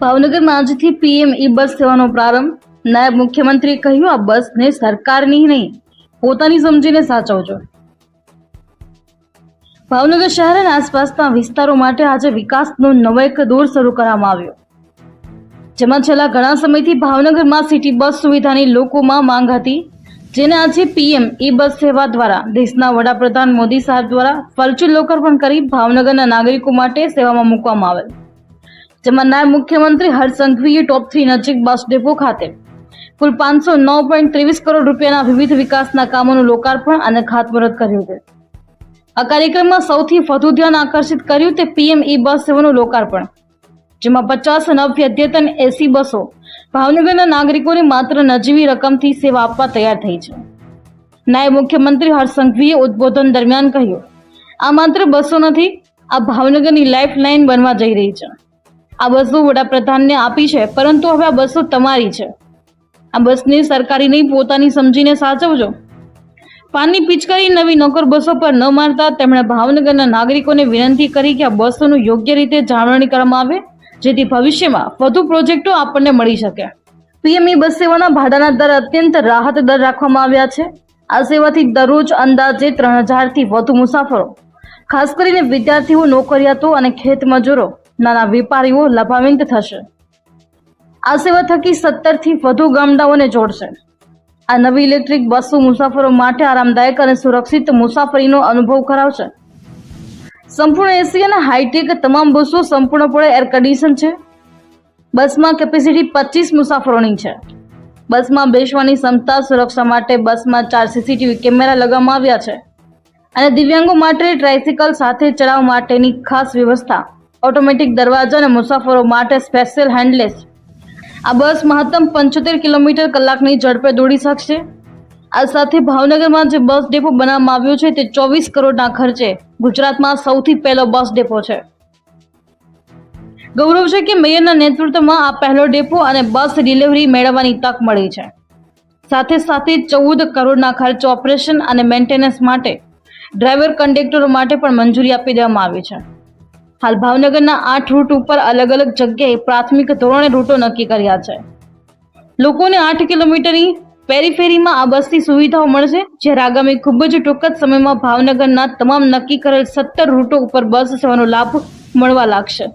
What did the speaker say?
ભાવનગરમાં આજથી PM e બસ સેવાનો પ્રારંભ. નાયબ મુખ્યમંત્રીએ કહ્યું, આ બસને સરકારની નહીં, પોતાની સમજીને સાચવજો. ભાવનગર શહેર અને આસપાસના વિસ્તારો માટે આજે વિકાસનો નવો એક દોર શરૂ કરવામાં આવ્યો. જેમાં છેલ્લા ઘણા સમયથી ભાવનગરમાં સિટી બસ સુવિધાની લોકોમાં માંગ હતી, જેને આજે પીએમ ઈ બસ સેવા દ્વારા દેશના વડાપ્રધાન મોદી સાહેબ દ્વારા વર્ચ્યુઅલ લોકાર્પણ કરી ભાવનગરના નાગરિકો માટે સેવામાં મૂકવામાં આવેલ. જેમાં નાયબ મુખ્યમંત્રી હર્ષ સંઘવીએ ટોપ થ્રી નજીક બસ ડેપો ખાતે. કુલ પાંચસો નવ પોઈન્ટ ત્રેવીસ કરોડ રૂપિયાના વિવિધ વિકાસના કામોનું લોકાર્પણ અને ખાતમુહૂર્ત કર્યું છે આ કાર્યક્રમમાં સૌથી વધુ ધ્યાન આકર્ષિત કર્યું તે પીએમ ઈ બસ સેવાનું લોકાર્પણ, જેમાં પચાસ નવ અદ્યતન એસી બસો ભાવનગરના નાગરિકોને માત્ર નજીવી રકમથી સેવા આપવા તૈયાર થઈ છે. નાયબ મુખ્યમંત્રી હર્ષ સંઘવીએ ઉદ્બોધન દરમિયાન કહ્યું, આ માત્ર બસો નથી, આ ભાવનગરની લાઇફ લાઇન બનવા જઈ રહી છે. આ બસો વડાપ્રધાનને આપી છે, પરંતુ હવે આ બસો તમારી છે. આ બસને સરકારી નહીં, પોતાની સમજીને સાચવજો. પાનની પિચકારી નવી નોકર બસો પર ન મારતા તેમણે ભાવનગરના નાગરિકોને વિનંતી કરી કે આ બસોનું યોગ્ય રીતે જાળવણી કરવામાં આવે, જેથી ભવિષ્યમાં વધુ પ્રોજેક્ટો આપણને મળી શકે. પીએમઈ બસ સેવાના ભાડાના દર અત્યંત રાહત દર રાખવામાં આવ્યા છે. આ સેવાથી દરરોજ અંદાજે ત્રણ હજારથી વધુ મુસાફરો, ખાસ કરીને વિદ્યાર્થીઓ, નોકરિયાતો અને ખેત મજૂરો નાના વેપારીઓ લાભાન્વિત થશે. આ સેવા થકી સત્તરથી વધુ ગામડાઓને જોડશે. આ નવી ઇલેક્ટ્રિક બસો મુસાફરો માટે આરામદાયક અને સુરક્ષિત મુસાફરીનો અનુભવ કરાવશે. સંપૂર્ણ એસી અને હાઈટેક તમામ બસો સંપૂર્ણપણે એર કન્ડિશન છે. બસમાં કેપેસિટી પચીસ મુસાફરોની છે. બસમાં બેસવાની ક્ષમતા સુરક્ષા માટે બસમાં ચાર સીસીટીવી કેમેરા લગાવવામાં આવ્યા છે. અને દિવ્યાંગો માટે ટ્રાઇસિકલ સાથે ચલાવવા માટેની ખાસ વ્યવસ્થા. ઓટોમેટિક દરવાજા અને મુસાફરો માટે સ્પેશિયલ હેન્ડલેસ આ બસ મહત્તમ પંચોતેર કિલોમીટર કલાકની ઝડપે દોડી શકશે. આ સાથે ભાવનગરમાં જે બસ ડેપો બનાવવામાં આવ્યો છે તે ચોવીસ કરોડના ખર્ચે ગુજરાતમાં સૌથી પહેલો બસ ડેપો છે. ગૌરવ છે કે મેયરના નેતૃત્વમાં આ પહેલો ડેપો અને બસ ડિલિવરી મેળવવાની તક મળી છે. સાથે સાથે ચૌદ કરોડના ખર્ચ ઓપરેશન અને મેન્ટેનન્સ માટે ડ્રાઈવર કંડક્ટરો માટે પણ મંજૂરી આપી દેવામાં આવી છે. હાલ ભાવનગરના આઠ રૂટ ઉપર અલગ અલગ જગ્યાએ પ્રાથમિક ધોરણે રૂટો નક્કી કર્યા છે. લોકોને આઠ કિલોમીટરની પેરીફેરીમાં આ બસની સુવિધાઓ મળશે, જ્યારે આગામી ખૂબ જ ટૂંક જ સમયમાં ભાવનગરના તમામ નક્કી કરેલ સત્તર રૂટો ઉપર બસ સેવાનો લાભ મળવા લાગશે.